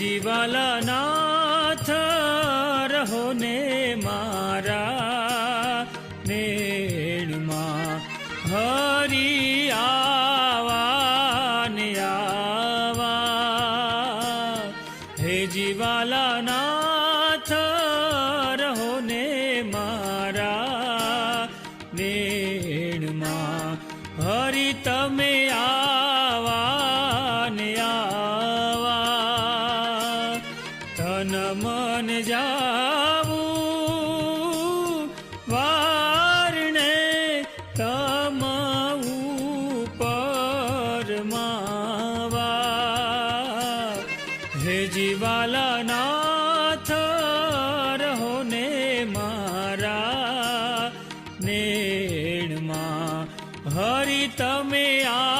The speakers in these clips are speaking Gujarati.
હે વાલા નાથ રહો ને મારા નેણમાં હરી આવા આવા. હે જીવાલા નાથ નેણમાં. હરી તમે આવા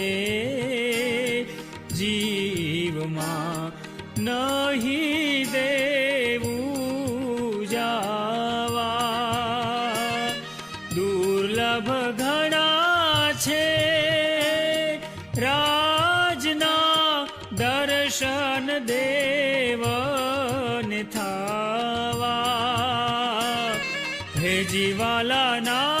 થાવા. હે જીવાલા નાથ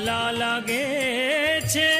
વાલા લાગે છે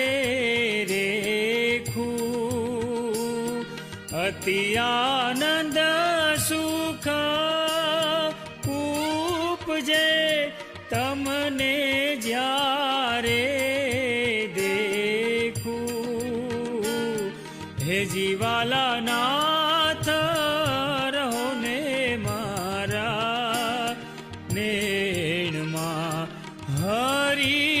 અતિ આનંદ સુખ ઉપજે તમને જ્યારે દેખું હે જીવાલા નાથ રહો ને મારા નેણમાં હરી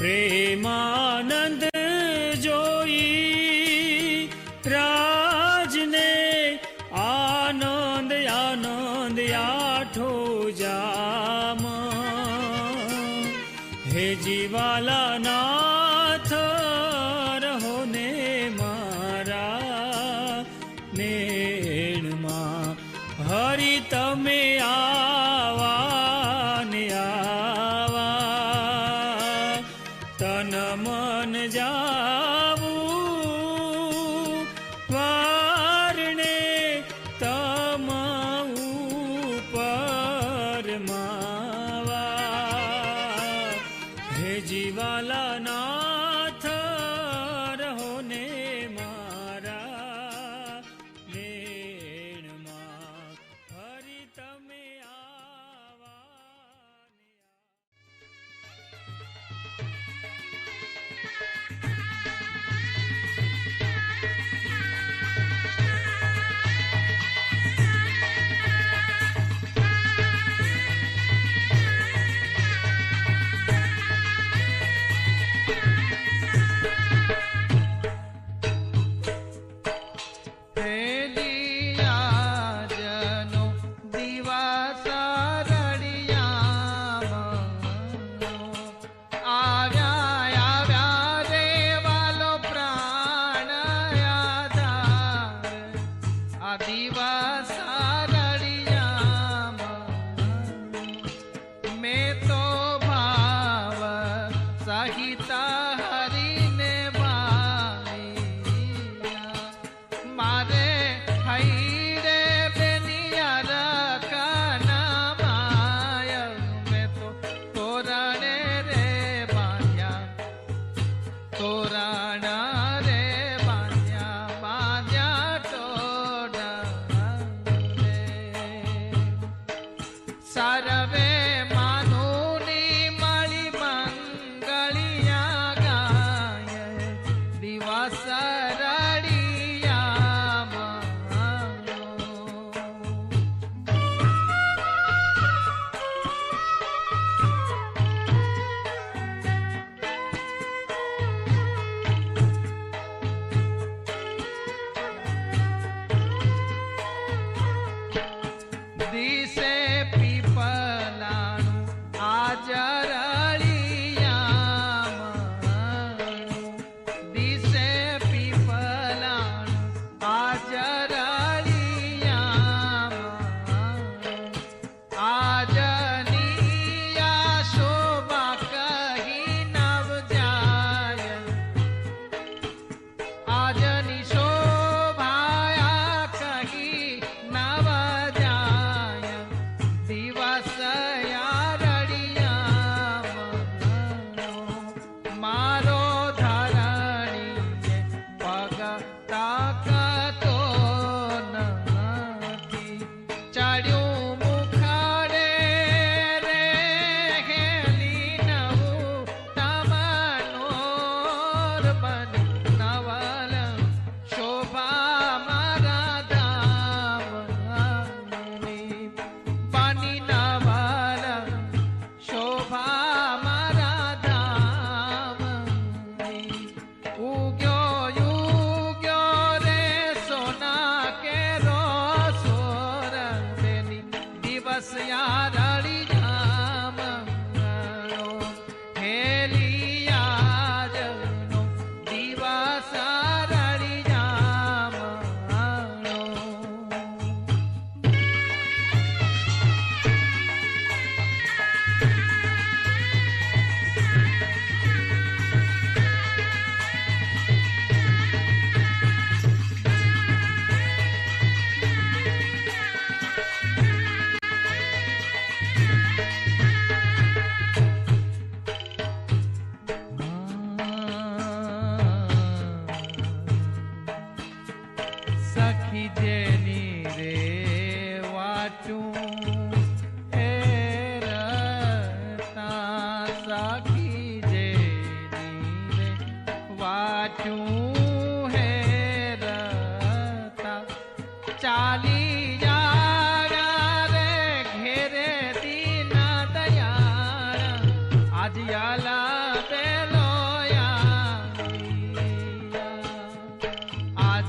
પ્રેમાનંદ જોઈ રાજને આનંદ આનંદ આઠો જામ. હે જીવાલા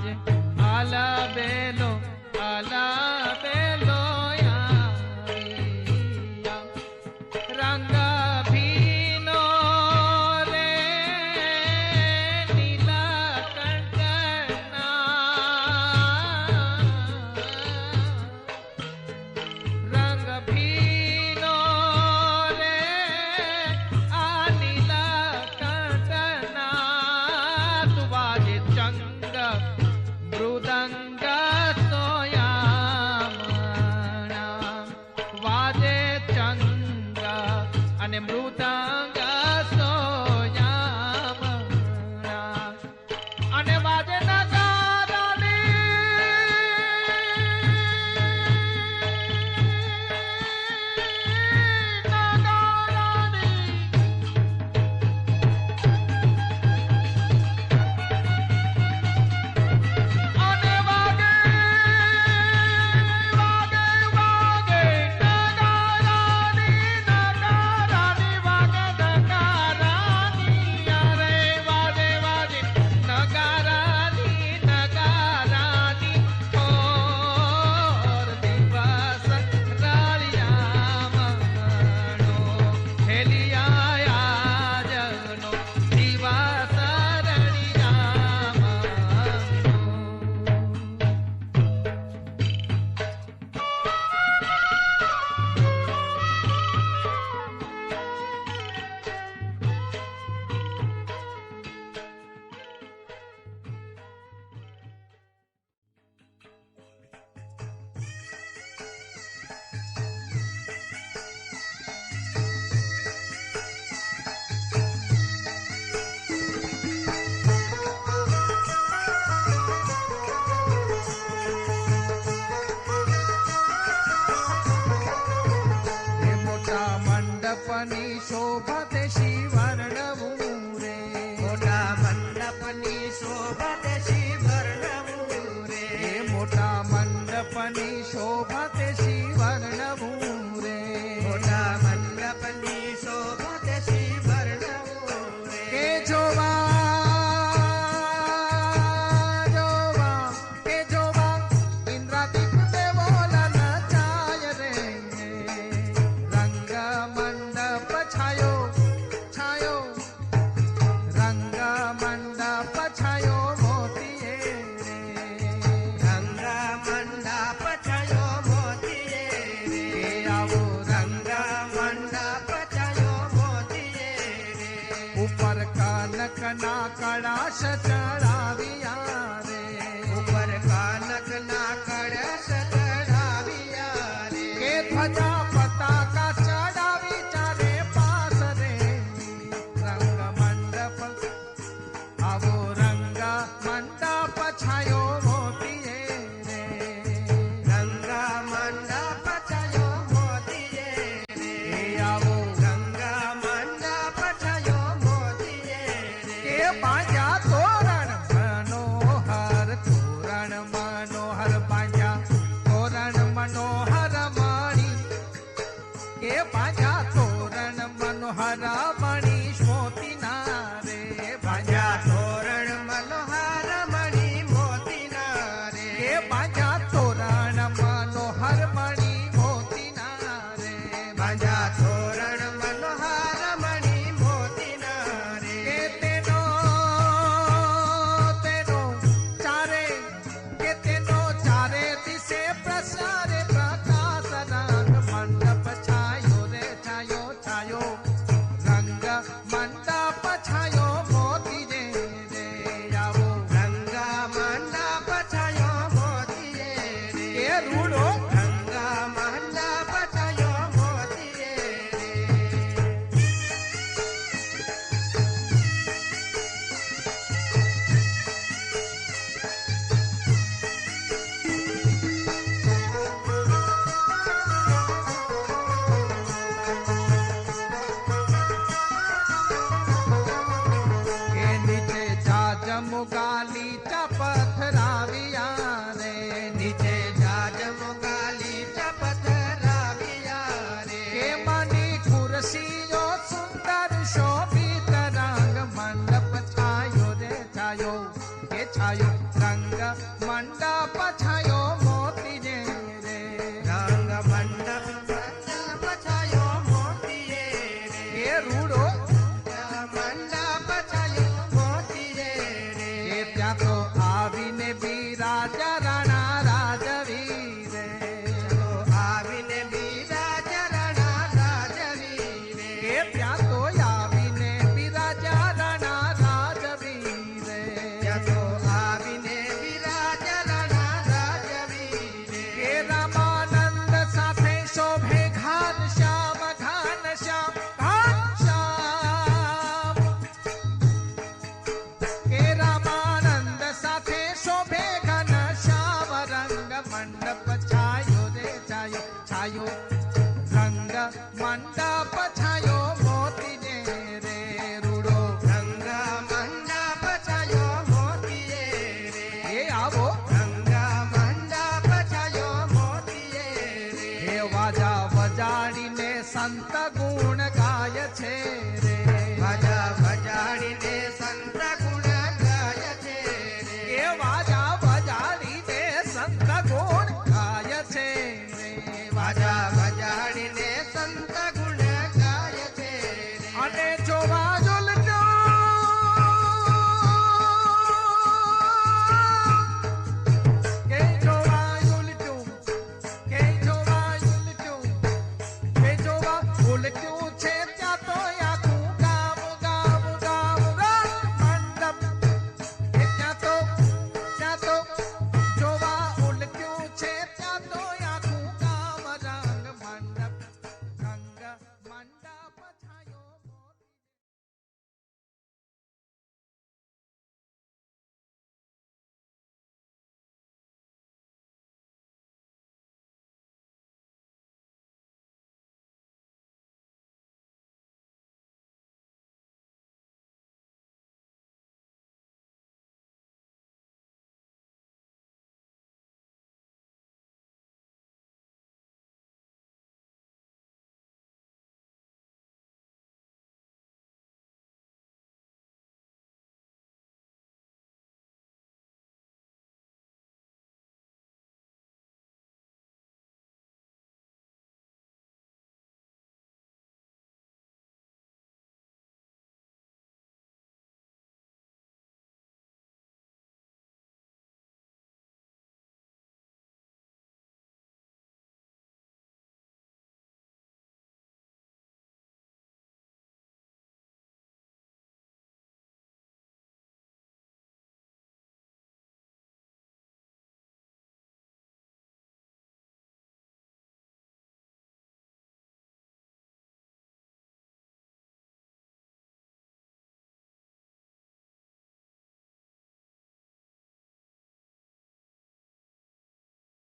calle a la velo. અને મૃદંગ